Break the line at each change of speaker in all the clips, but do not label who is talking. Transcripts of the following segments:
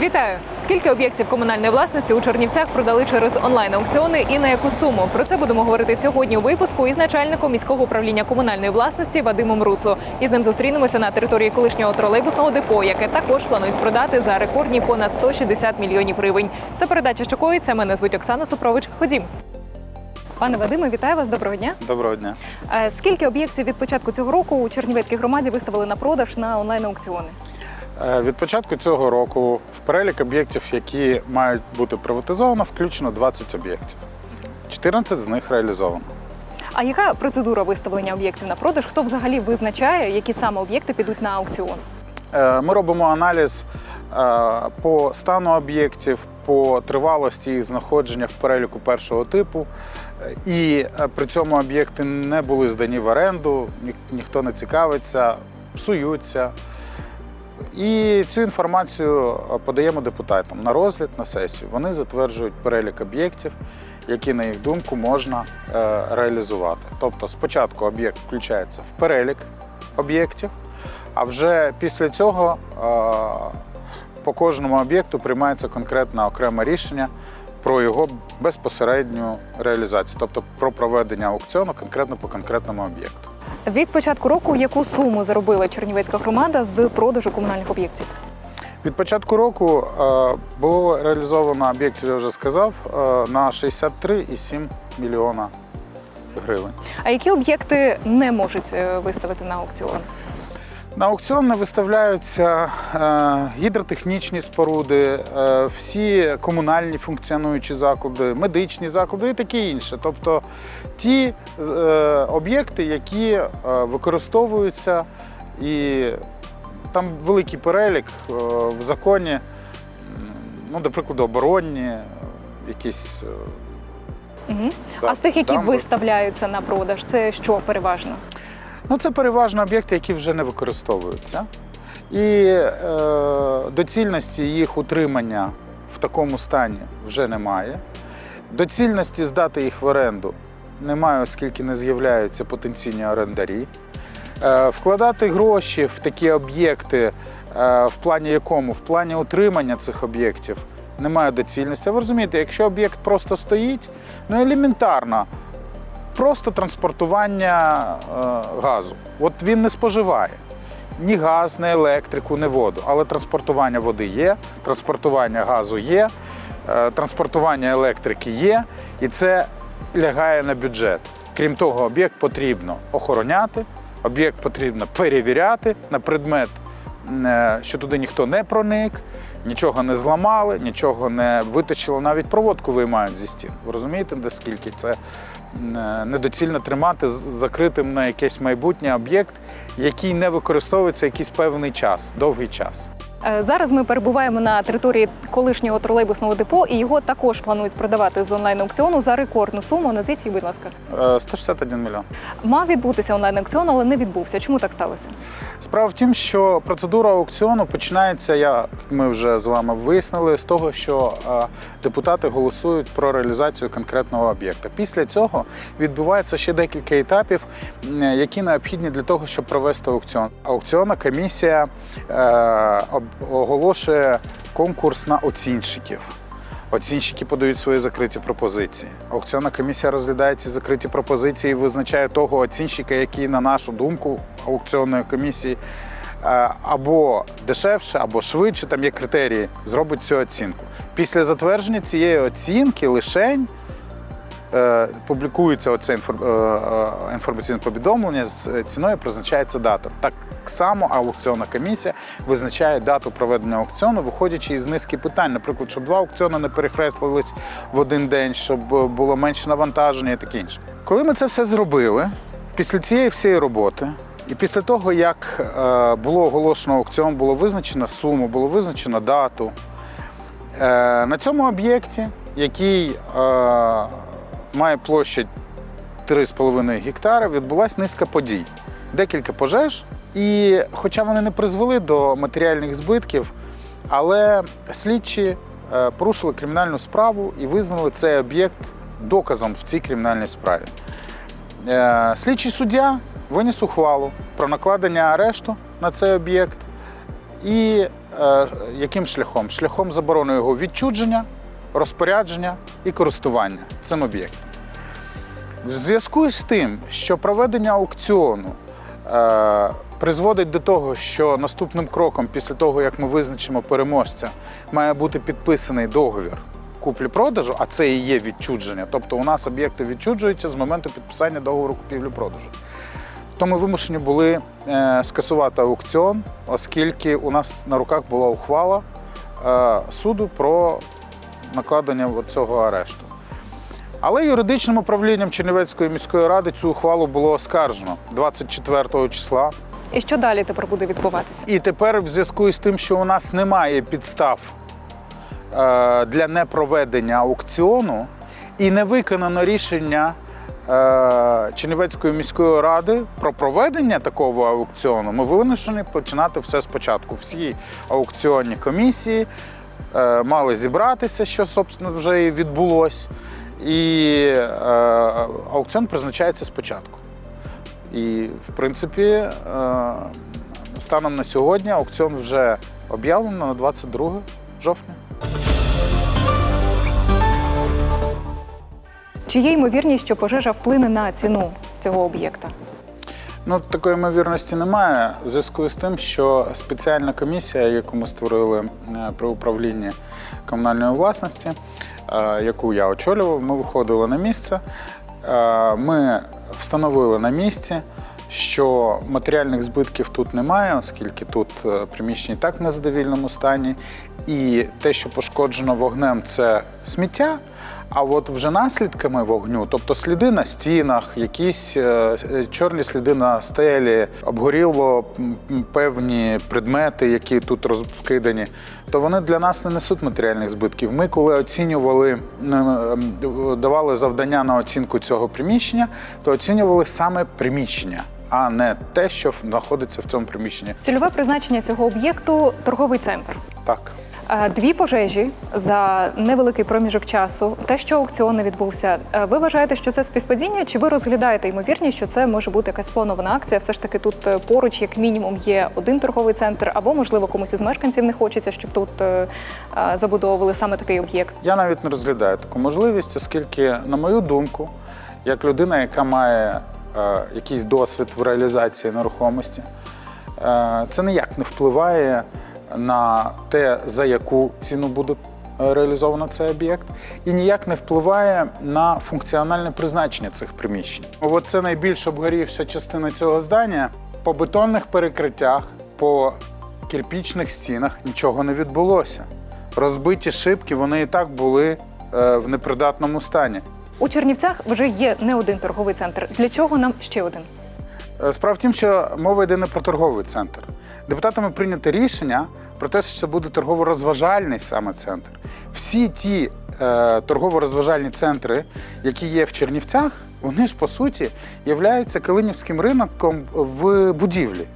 Вітаю! Скільки об'єктів комунальної власності у Чернівцях продали через онлайн-аукціони і на яку суму? Про це будемо говорити сьогодні у випуску із начальником міського управління комунальної власності Вадимом Русу. І з ним зустрінемося на території колишнього тролейбусного депо, яке також планують продати за рекордні понад 160 мільйонів гривень. Це передача що коїться. Мене звуть Оксана Супрович. Ходім. Пане Вадиме, вітаю вас. Доброго дня.
Доброго дня.
Е, Скільки об'єктів від початку цього року у Чернівецькій громаді виставили на продаж на онлайн-аукціони?
Е, Від початку цього року в перелік об'єктів, які мають бути приватизовано, включено 20 об'єктів. 14 з них реалізовано.
А яка процедура виставлення об'єктів на продаж? Хто взагалі визначає, які саме об'єкти підуть на аукціон?
Е, Ми робимо аналіз по стану об'єктів, по тривалості їх знаходження в переліку першого типу. І е, при цьому об'єкти не були здані в оренду, ні- ніхто не цікавиться, псуються. І цю інформацію е, подаємо депутатам на розгляд на сесію. Вони затверджують перелік об'єктів, які, на їх думку, можна е, реалізувати. Тобто, спочатку об'єкт включається в перелік об'єктів, а вже після цього е, по кожному об'єкту приймається конкретне окреме рішення про його безпосередню реалізацію, тобто про проведення аукціону конкретно по конкретному об'єкту.
Від початку року яку суму заробила Чернівецька громада з продажу комунальних об'єктів?
Від початку року е, було реалізовано об'єктів, я вже сказав, е, на 63,7 мільйона гривень.
А які об'єкти не можуть е, виставити на аукціон?
На аукціон не виставляються е, гідротехнічні споруди, е, всі комунальні функціонуючі заклади, медичні заклади і таке інше. Тобто ті е, об'єкти, які використовуються, і там великий перелік в законі, ну, до прикладу, оборонні, якісь.
Угу.
да,
А з тих, які
дамби.
виставляються на продаж, це що переважно?
Ну, це переважно об'єкти, які вже не використовуються. І е, доцільності їх утримання в такому стані вже немає. Доцільності здати їх в оренду немає, оскільки не з'являються потенційні орендарі. Е, вкладати гроші в такі об'єкти, е, в плані якому? В плані утримання цих об'єктів немає доцільності. А Ви розумієте, якщо об'єкт просто стоїть, ну елементарно, просто транспортування е, газу. От він не споживає ні газ, ні електрику, ні воду. Але транспортування води є, транспортування газу є, е, транспортування електрики є, і це лягає на бюджет. Крім того, об'єкт потрібно охороняти, об'єкт потрібно перевіряти на предмет, е, що туди ніхто не проник, нічого не зламали, нічого не виточили, навіть проводку виймають зі стін. Ви розумієте, наскільки це е, недоцільно тримати закритим на якесь майбутнє об'єкт, який не використовується якийсь певний час, довгий час.
Е, Зараз ми перебуваємо на території колишнього тролейбусного депо, і його також планують продавати з онлайн-аукціону за рекордну суму. Назвіть їх, будь ласка.
Е, 161 мільйон.
Мав відбутися онлайн-аукціон, але не відбувся. Чому так сталося?
Справа в тім, що процедура аукціону починається, як ми вже з вами вияснили, з того, що е, депутати голосують про реалізацію конкретного об'єкта. Після цього відбувається ще декілька етапів, які необхідні для того, щоб провести аукціон. Аукціонна комісія е, об- оголошує конкурс на оцінщиків. Оцінщики подають свої закриті пропозиції. Аукціонна комісія розглядає ці закриті пропозиції і визначає того оцінщика, який, на нашу думку, аукціонної комісії е, або дешевше, або швидше, там є критерії, зробить цю оцінку. Після затвердження цієї оцінки лишень публікується оце е, е, інформаційне повідомлення з е, ціною призначається дата. Так само аукціонна комісія визначає дату проведення аукціону, виходячи із низки питань, наприклад, щоб два аукціони не перехреслились в один день, щоб е, було менше навантаження і таке інше. Коли ми це все зробили, після цієї всієї роботи. І після того, як е, було оголошено аукціон, було визначено суму, було визначено дату. Е, на цьому об'єкті, який е, має площадь 3,5 гектари, відбулася низка подій. Декілька пожеж. І хоча вони не призвели до матеріальних збитків, але слідчі е, порушили кримінальну справу і визнали цей об'єкт доказом в цій кримінальній справі. Е, Слідчий суддя виніс ухвалу про накладення арешту на цей об'єкт. І е, яким шляхом? Шляхом заборони його відчудження, розпорядження і користування цим об'єктом. В зв'язку з тим, що проведення аукціону е, призводить до того, що наступним кроком, після того як ми визначимо переможця, має бути підписаний договір куплі-продажу, а це і є відчудження. Тобто у нас об'єкти відчуджуються з моменту підписання договору купівлі-продажу. То ми вимушені були е, скасувати аукціон, оскільки у нас на руках була ухвала е, суду про накладення цього арешту. Але юридичним управлінням Чернівецької міської ради цю ухвалу було оскаржено 24 числа.
І що далі тепер буде відбуватися?
І тепер, в зв'язку з тим, що у нас немає підстав е, для непроведення аукціону і не виконано рішення е, Чернівецької міської ради про проведення такого аукціону, ми вимушені починати все спочатку. Всі аукціонні комісії е, мали зібратися, що собственно вже і відбулось. І е, аукціон призначається спочатку. І, в принципі, е, станом на сьогодні аукціон вже об'явлено на 22 жовтня.
Чи є ймовірність, що пожежа вплине на ціну цього об'єкта?
Ну, такої ймовірності немає в зв'язку з тим, що спеціальна комісія, яку ми створили е, при управлінні комунальної власності, яку я очолював, ми виходили на місце. Е, Ми встановили на місці, що матеріальних збитків тут немає, оскільки тут е, приміщення і так в незадовільному стані. І те, що пошкоджено вогнем, це сміття. А от вже наслідками вогню, тобто сліди на стінах, якісь е, е, чорні сліди на стелі, обгоріло певні предмети, які тут розкидані, то вони для нас не несуть матеріальних збитків. Ми, коли оцінювали, е, давали завдання на оцінку цього приміщення, то оцінювали саме приміщення, а не те, що знаходиться в цьому приміщенні.
Цільове призначення цього об'єкту торговий центр.
Так.
Е, Дві пожежі за невеликий проміжок часу. Те, що аукціон не відбувся. Е, Ви вважаєте, що це співпадіння? Чи ви розглядаєте ймовірність, що це може бути якась спланована акція? Все ж таки тут е, поруч, як мінімум, є один торговий центр, або можливо комусь із мешканців не хочеться, щоб тут забудовували саме такий об'єкт.
Я навіть не розглядаю таку можливість, оскільки, на мою думку, як людина, яка має е, якийсь досвід в реалізації нерухомості, е, це ніяк не впливає на те, за яку ціну буде е, реалізовано цей об'єкт, і ніяк не впливає на функціональне призначення цих приміщень. От це найбільш обгорівша частина цього здання. По бетонних перекриттях, по кирпічних стінах нічого не відбулося. Розбиті шибки вони і так були е, в непридатному стані.
У Чернівцях вже є не один торговий центр. Для чого нам ще один?
Е, Справа в тім, що мова йде не про торговий центр. Депутатами прийнято рішення про те, що це буде торгово-розважальний саме центр. Всі ті е, торгово-розважальні центри, які є в Чернівцях, вони ж по суті являються Калинівським ринком в будівлі.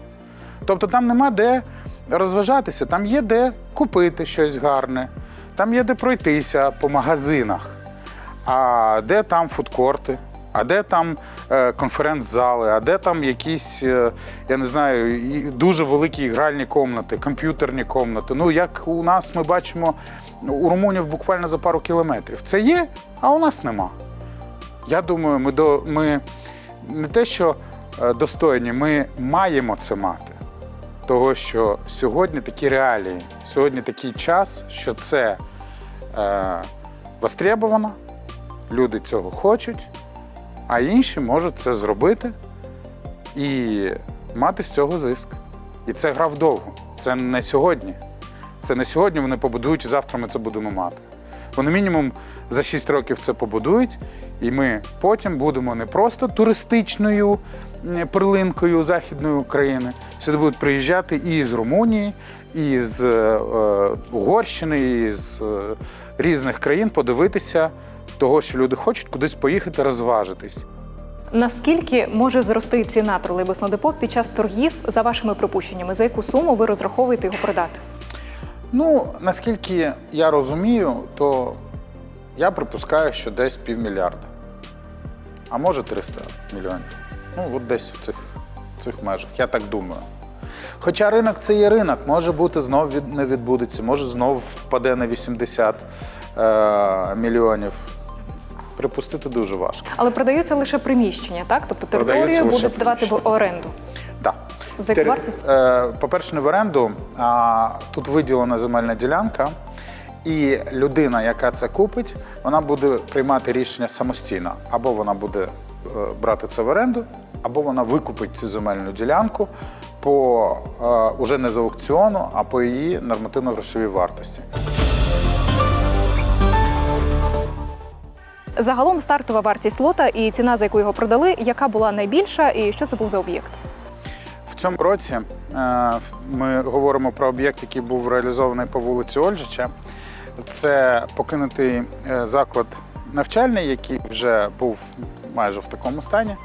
Тобто там нема де розважатися, там є де купити щось гарне, там є де пройтися по магазинах, а де там фудкорти, а де там е, конференц-зали, а де там якісь, е, я не знаю, дуже великі гральні комнати, комп'ютерні комнати. Ну, як у нас ми бачимо у румунів буквально за пару кілометрів. Це є, а у нас нема. Я думаю, ми, до, ми не те, що е, достойні, ми маємо це мати. Того, що сьогодні такі реалії, сьогодні такий час, що це е, востребовано, люди цього хочуть, а інші можуть це зробити і мати з цього зиск. І це гра вдовго. Це не сьогодні. Це не сьогодні вони побудують, і завтра ми це будемо мати. Вони мінімум за 6 років це побудують, і ми потім будемо не просто туристичною перлинкою Західної України. Сюди будуть приїжджати і з Румунії, і з е, Угорщини, і з е, різних країн подивитися того, що люди хочуть кудись поїхати розважитись.
Наскільки може зрости ціна тролейбусного депо під час торгів за вашими припущеннями? За яку суму ви розраховуєте його продати?
Ну, наскільки я розумію, то я припускаю, що десь півмільярда. а може 300 мільйонів. Ну, от десь в цих, в цих межах, я так думаю. Хоча ринок це є ринок, може бути знов від, не відбудеться, може знов впаде на 80 е, мільйонів. Припустити дуже важко.
Але продаються лише приміщення, так? Тобто територію будуть здавати в оренду.
Да.
За яку вартість?
Е, по-перше, не в оренду, а тут виділена земельна ділянка, і людина, яка це купить, вона буде приймати рішення самостійно. Або вона буде е, брати це в оренду, або вона викупить цю земельну ділянку по е, уже не за аукціону, а по її нормативно-грошовій вартості.
Загалом стартова вартість лота і ціна, за яку його продали, яка була найбільша, і що це був за об'єкт?
В цьому році е, ми говоримо про об'єкт, який був реалізований по вулиці Ольжича. Це покинутий е, заклад навчальний, який вже був майже в такому стані.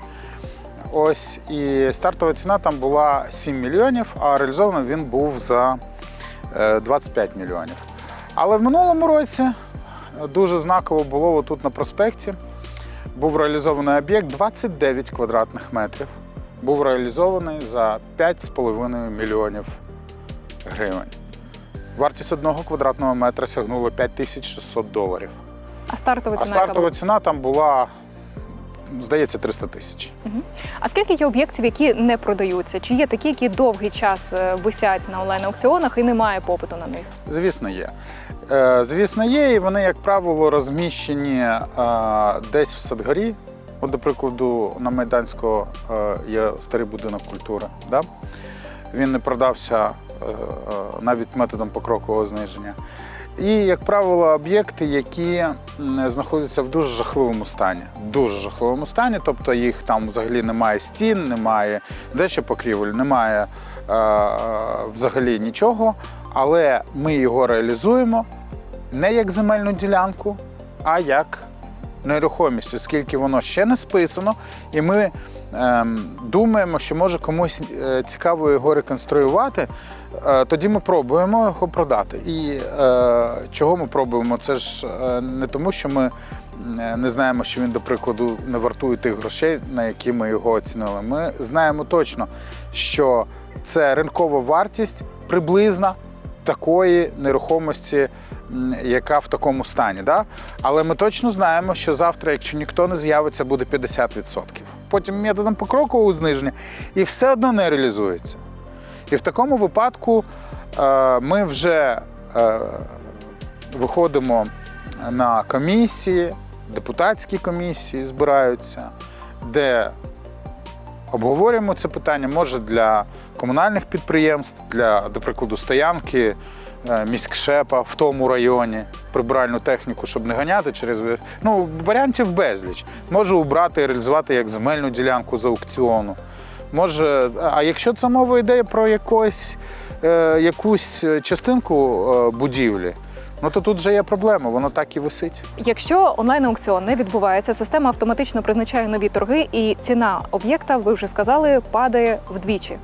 Ось і стартова ціна там була 7 мільйонів, а реалізований він був за е, 25 мільйонів. Але в минулому році е, дуже знаково було отут на проспекті. Був реалізований об'єкт 29 квадратних метрів. Був реалізований за 5,5 мільйонів гривень. Вартість одного квадратного метра сягнула 5600 доларів.
А стартова
А
ціна яка
стартова ціна там була, здається, 300 тисяч.
А скільки є об'єктів, які не продаються? Чи є такі, які довгий час е, висять на онлайн-аукціонах і немає попиту на них?
Звісно, є. Е, Звісно, є, і вони, як правило, розміщені е, десь в Садгорі. От, до прикладу, на Майданського е, є старий будинок культури. Да? Він не продався навіть методом покрокового зниження. І, як правило, об'єкти, які знаходяться в дуже жахливому стані. Дуже жахливому стані, тобто їх там взагалі немає стін, немає дещо покрівель, немає е, взагалі нічого. Але ми його реалізуємо не як земельну ділянку, а як нерухомість, оскільки воно ще не списано, і ми ем, думаємо, що може комусь е, цікаво його реконструювати. Е, тоді ми пробуємо його продати. І е, чого ми пробуємо? Це ж е, не тому, що ми е, не знаємо, що він, до прикладу, не вартує тих грошей, на які ми його оцінили. Ми знаємо точно, що це ринкова вартість приблизна такої нерухомості, яка в такому стані. Да? Але ми точно знаємо, що завтра, якщо ніхто не з'явиться, буде 50%. Потім методом покрокового зниження і все одно не реалізується. І в такому випадку е, ми вже е, виходимо на комісії, депутатські комісії збираються, де обговорюємо це питання, може для комунальних підприємств, для, до прикладу, стоянки міськшепа в тому районі, прибиральну техніку, щоб не ганяти через ну, варіантів безліч. Може убрати і реалізувати як земельну ділянку з аукціону. Може, а якщо це мова йде про якось, е, якусь частинку е, будівлі, ну то тут вже є проблема, воно так і висить.
Якщо онлайн-аукціон не відбувається, система автоматично призначає нові торги, і ціна об'єкта, ви вже сказали, падає вдвічі.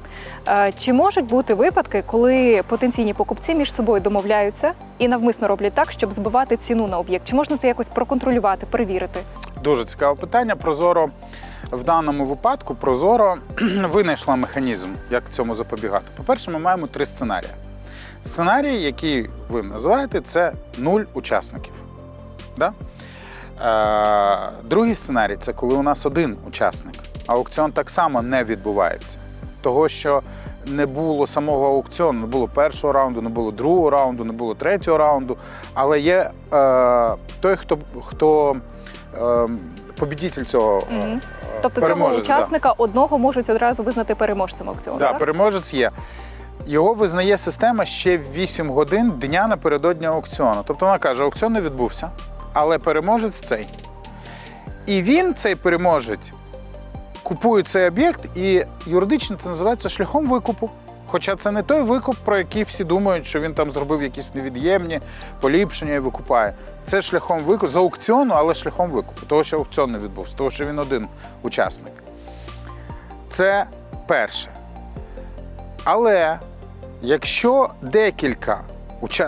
Е, Чи можуть бути випадки, коли потенційні покупці між собою домовляються і навмисно роблять так, щоб збивати ціну на об'єкт? Чи можна це якось проконтролювати, перевірити?
Дуже цікаве питання. Прозоро в даному випадку Прозоро винайшла механізм, як цьому запобігати. По-перше, ми маємо три сценарії. Сценарій, який ви називаєте, це нуль учасників. Да? Е, другий сценарій це коли у нас один учасник. Аукціон так само не відбувається. Того, що не було самого аукціону, не було першого раунду, не було другого раунду, не було третього раунду. Але є е, той, хто, хто е, побідітель цього.
Мгм. Тобто цього
переможець, да.
учасника одного можуть одразу визнати переможцем аукціону.
Да,
так?
переможець є. Його визнає система ще 8 годин дня напередодні аукціону. Тобто вона каже, аукціон не відбувся, але переможець цей. І він, цей переможець, купує цей об'єкт, і юридично це називається шляхом викупу. Хоча це не той викуп, про який всі думають, що він там зробив якісь невід'ємні поліпшення і викупає. Це шляхом викупу з аукціону, але шляхом викупу, того, що аукціон не відбувся, того, що він один учасник. Це перше. Але якщо декілька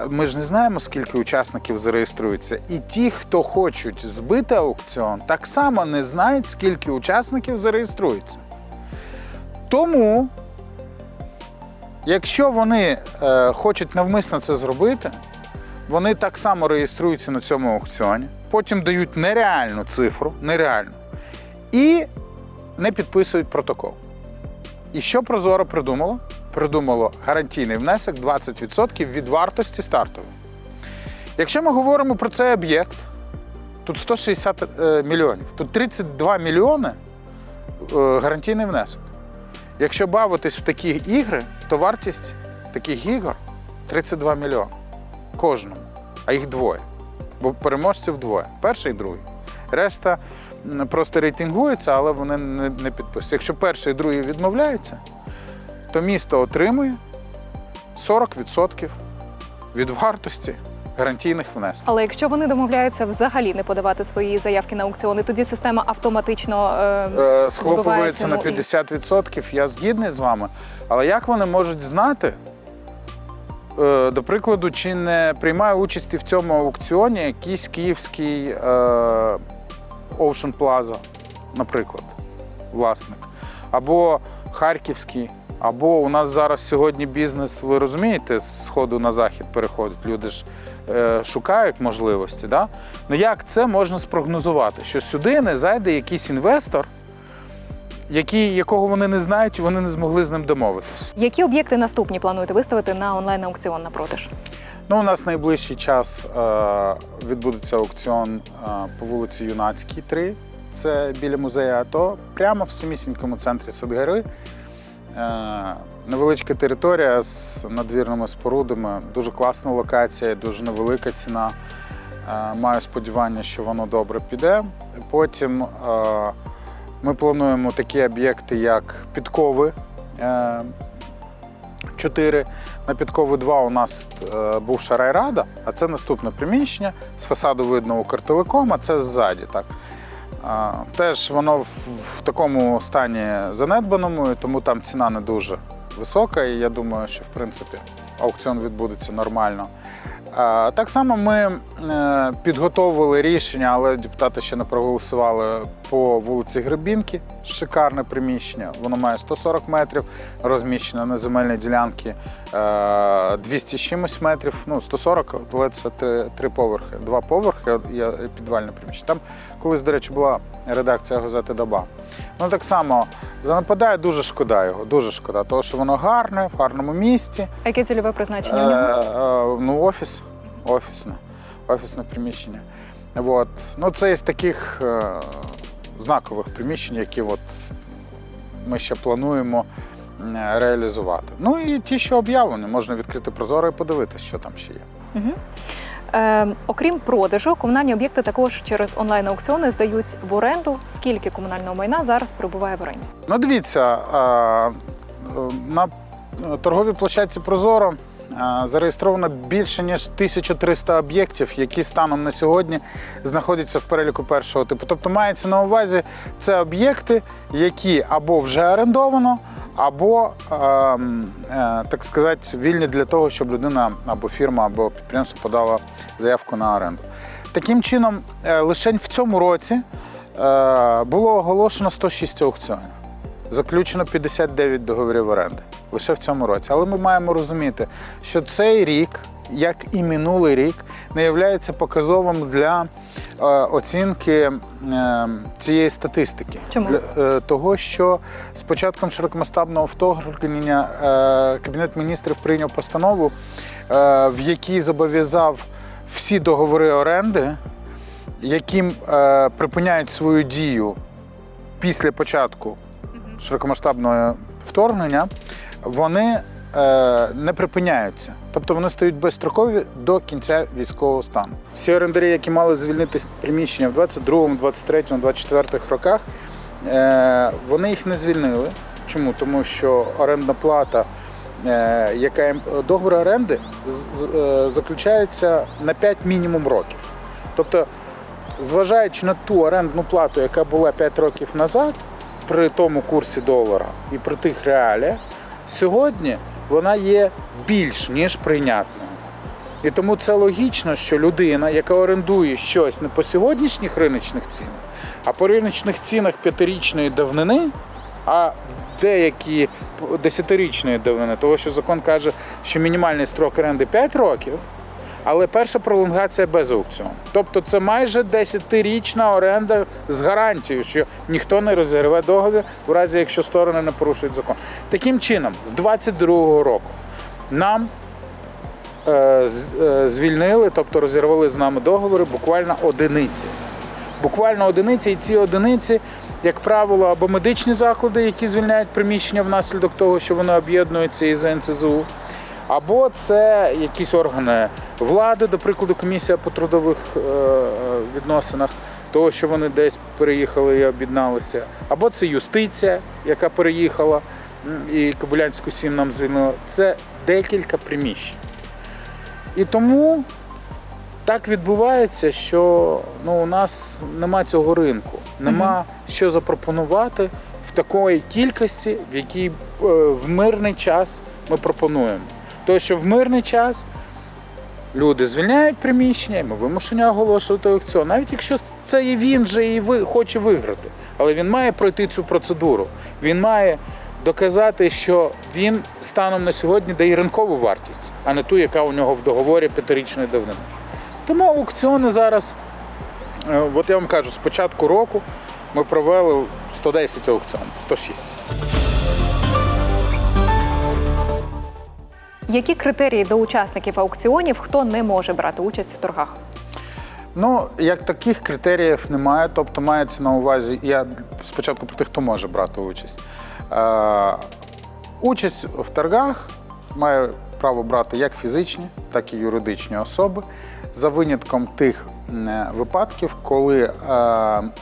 Ми ж не знаємо, скільки учасників зареєструється. І ті, хто хочуть збити аукціон, так само не знають, скільки учасників зареєструється. Тому, якщо вони е, хочуть навмисно це зробити, вони так само реєструються на цьому аукціоні, потім дають нереальну цифру, нереальну, і не підписують протокол. І що Прозоро придумало? Придумало гарантійний внесок 20% від вартості стартової. Якщо ми говоримо про цей об'єкт, тут 160 е, мільйонів, тут 32 мільйони е, гарантійний внесок. Якщо бавитись в такі ігри, то вартість таких ігор 32 мільйони кожному, а їх двоє. Бо переможців двоє. Перший і другий. Решта просто рейтингуються, але вони не, не підписують. Якщо перший і другий відмовляються, то місто отримує 40% від вартості гарантійних внесків.
Але якщо вони домовляються взагалі не подавати свої заявки на аукціони, тоді система автоматично е,
Е, Схлопується на 50%, я згідний з вами. Але як вони можуть знати, е, до прикладу, чи не приймає участі в цьому аукціоні якийсь київський е, Ocean Plaza, наприклад, власник, або харківський, або у нас зараз сьогодні бізнес, ви розумієте, з сходу на захід переходить. Люди ж е, шукають можливості. Да? Ну як це можна спрогнозувати? Що сюди не зайде якийсь інвестор, який, якого вони не знають, і вони не змогли з ним домовитись.
Які об'єкти наступні плануєте виставити на онлайн аукціон на продаж?
Ну, у нас найближчий час е, відбудеться аукціон е, по вулиці Юнацькій, 3. Це біля музею АТО, прямо в самісінькому центрі Садгори. Е, невеличка територія з надвірними спорудами, дуже класна локація, дуже невелика ціна. Е, маю сподівання, що воно добре піде. Потім е, ми плануємо такі об'єкти, як підкови. Е, 4. На підкову 2 у нас бувша райрада, а це наступне приміщення. З фасаду видно у картовиком, а це ззаді. Так. Теж воно в, такому стані занедбаному, тому там ціна не дуже висока. І я думаю, що в принципі аукціон відбудеться нормально. Так само ми е, підготовили рішення, але депутати ще не проголосували по вулиці Гребінки. Шикарне приміщення. Воно має 140 метрів, розміщено на земельній ділянці е, 200 чимось метрів. Ну, 140, але це три, три поверхи. Два поверхи є підвальне приміщення. Там колись, до речі, була редакція газети Доба. Ну так само занепадає дуже шкода його, дуже шкода, тому що воно гарне, в гарному місці.
А яке цільове призначення в нього?
Е, е, ну, офіс, офісне, офісне приміщення. От. Ну, це із таких е, знакових приміщень, які от ми ще плануємо реалізувати. Ну і ті, що об'явлені, можна відкрити прозоро і подивитися, що там ще є.
Угу. Е, окрім продажу, комунальні об'єкти також через онлайн аукціони здають в оренду. Скільки комунального майна зараз перебуває в оренді?
Ну, дивіться, е, на торговій площадці Прозоро зареєстровано більше ніж 1300 об'єктів, які станом на сьогодні знаходяться в переліку першого типу. Тобто мається на увазі це об'єкти, які або вже орендовано, або, е, м, е, так сказати, вільні для того, щоб людина або фірма, або підприємство подала заявку на оренду. Таким чином, е, лише в цьому році е, було оголошено 106 аукціонів. Заключено 59 договорів оренди лише в цьому році. Але ми маємо розуміти, що цей рік, як і минулий рік, не є показовим для е, оцінки е, цієї статистики.
Чому?
Для е, того, що з початком широкомасштабного вторгнення е, Кабінет міністрів прийняв постанову, в якій зобов'язав всі договори оренди, яким припиняють свою дію після початку широкомасштабного вторгнення, вони е, не припиняються. Тобто вони стають безстрокові до кінця військового стану. Всі орендарі, які мали звільнити приміщення в 22-му, 23-му, 24-х роках, е, вони їх не звільнили. Чому? Тому що орендна плата, е, яка їм договір оренди заключається на 5 мінімум років. Тобто, зважаючи на ту орендну плату, яка була 5 років назад, при тому курсі долара і при тих реаліях, сьогодні вона є більш ніж прийнятною. І тому це логічно, що людина, яка орендує щось не по сьогоднішніх риночних цінах, а по риночних цінах п'ятирічної давнини, а деякі десятирічної давнини, тому що закон каже, що мінімальний строк оренди 5 років, але перша пролонгація без аукціону. Тобто це майже 10-річна оренда з гарантією, що ніхто не розірве договір, в разі якщо сторони не порушують закон. Таким чином, з 22-го року нам е, е, звільнили, тобто розірвали з нами договори буквально одиниці. Буквально одиниці, і ці одиниці, як правило, або медичні заклади, які звільняють приміщення внаслідок того, що вони об'єднуються із НЦЗУ, або це якісь органи влади, до прикладу, комісія по трудових е, е, відносинах, того, що вони десь переїхали і об'єдналися, або це юстиція, яка переїхала і Кобилянську сім нам звільнила. Це декілька приміщень. І тому так відбувається, що ну, у нас нема цього ринку, нема що запропонувати в такої кількості, в якій е, в мирний час ми пропонуємо. Тому що в мирний час люди звільняють приміщення, і ми вимушені оголошувати аукціон. Навіть якщо це і він же і ви хоче виграти, але він має пройти цю процедуру. Він має доказати, що він станом на сьогодні дає ринкову вартість, а не ту, яка у нього в договорі п'ятирічної давнини. Тому аукціони зараз, е, от я вам кажу, з початку року ми провели 110 аукціонів, 106.
Які критерії до учасників аукціонів, хто не може брати участь в торгах?
Ну, як таких критеріїв немає, тобто мається на увазі, я спочатку про тих, хто може брати участь. Е, участь в торгах має право брати як фізичні, так і юридичні особи, за винятком тих випадків, коли е,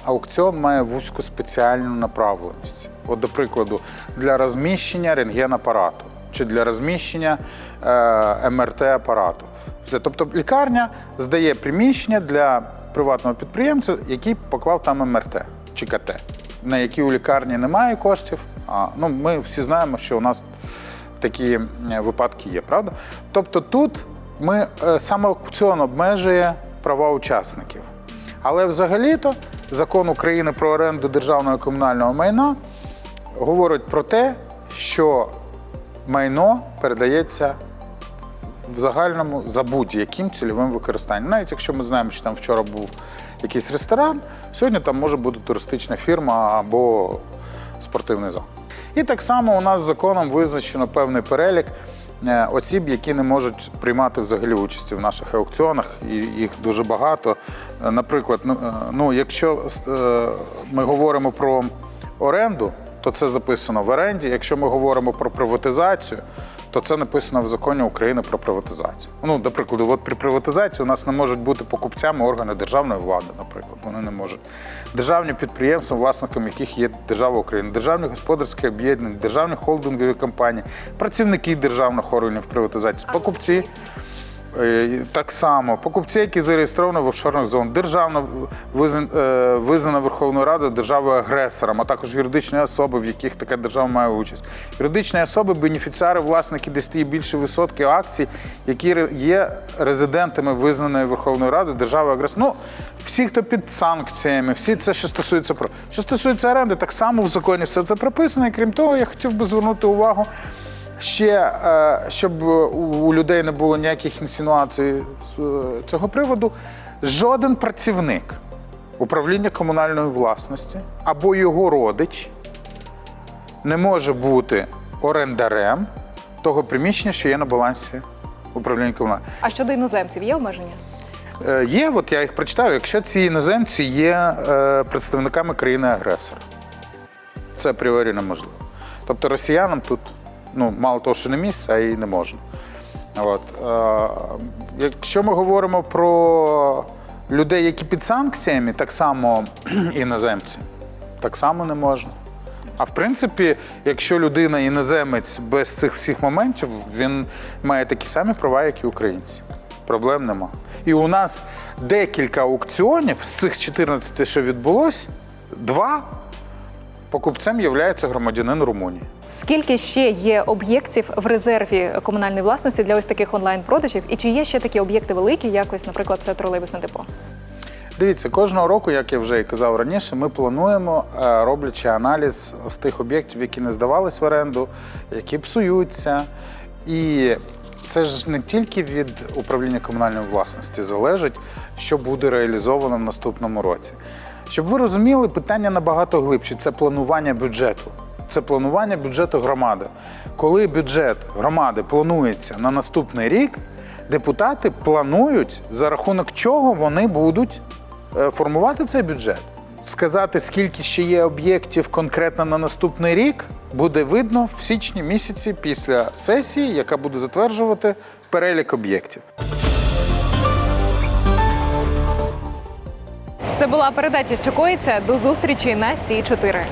аукціон має вузьку спеціальну направленість. От, до прикладу, для розміщення рентгенапарату чи для розміщення е, МРТ-апарату. Все. Тобто лікарня здає приміщення для приватного підприємця, який поклав там МРТ чи КТ, на які у лікарні немає коштів. А ну, ми всі знаємо, що у нас такі е, випадки є, правда? Тобто тут ми е, саме аукціон обмежує права учасників. Але взагалі-то закон України про оренду державного і комунального майна говорить про те, що майно передається в загальному за будь-яким цільовим використанням. Навіть якщо ми знаємо, що там вчора був якийсь ресторан, сьогодні там може бути туристична фірма або спортивний зал. І так само у нас законом визначено певний перелік е, осіб, які не можуть приймати взагалі участі в наших аукціонах, і їх дуже багато. Е, Наприклад, ну, е, ну якщо ми говоримо про оренду, то це записано в оренді. Якщо ми говоримо про приватизацію, то це написано в законі України про приватизацію. Ну, до прикладу, от при приватизації у нас не можуть бути покупцями органи державної влади, наприклад. Вони не можуть. Державні підприємства, власником яких є держава України, державні господарські об'єднання, державні холдингові компанії, працівники державних органів приватизації, покупці. Е, Так само покупці, які зареєстровані в офшорних зонах, державна е, визнана Верховною Радою державою агресором, а також юридичні особи, в яких така держава має участь. Юридичні особи, бенефіціари, власники 10 і більше відсотків акцій, які є резидентами визнаної Верховною Радою держави агресора. Ну, всі, хто під санкціями, всі це, що стосується про що стосується оренди, так само в законі все це прописано. І крім того, я хотів би звернути увагу. Ще е, щоб у у людей не було ніяких інсинуацій з е, цього приводу, жоден працівник управління комунальної власності або його родич не може бути орендарем того приміщення, що є на балансі управління комунальної.
А щодо іноземців є обмеження?
Е, Є, от я їх прочитаю, якщо ці іноземці є е, представниками країни-агресора. Це апріорі неможливо. Тобто росіянам тут ну, мало того, що не місце, а й не можна. От. Е, якщо ми говоримо про людей, які під санкціями, так само іноземці, так само не можна. А в принципі, якщо людина іноземець без цих всіх моментів, він має такі самі права, як і українці. Проблем нема. І у нас декілька аукціонів з цих 14, що відбулось, два покупцем є громадянин Румунії.
Скільки ще є об'єктів в резерві комунальної власності для ось таких онлайн-продажів? І чи є ще такі об'єкти великі, як ось, наприклад, це тролейбусне депо?
Дивіться, кожного року, як я вже і казав раніше, ми плануємо, е, роблячи аналіз з тих об'єктів, які не здавались в оренду, які псуються. І це ж не тільки від управління комунальної власності залежить, що буде реалізовано в наступному році. Щоб ви розуміли, питання набагато глибше це планування бюджету. Це планування бюджету громади. Коли бюджет громади планується на наступний рік, депутати планують, за рахунок чого вони будуть е, формувати цей бюджет. Сказати, скільки ще є об'єктів конкретно на наступний рік, буде видно в січні місяці після сесії, яка буде затверджувати перелік об'єктів.
Це була передача, що коїться. До зустрічі на Сі 4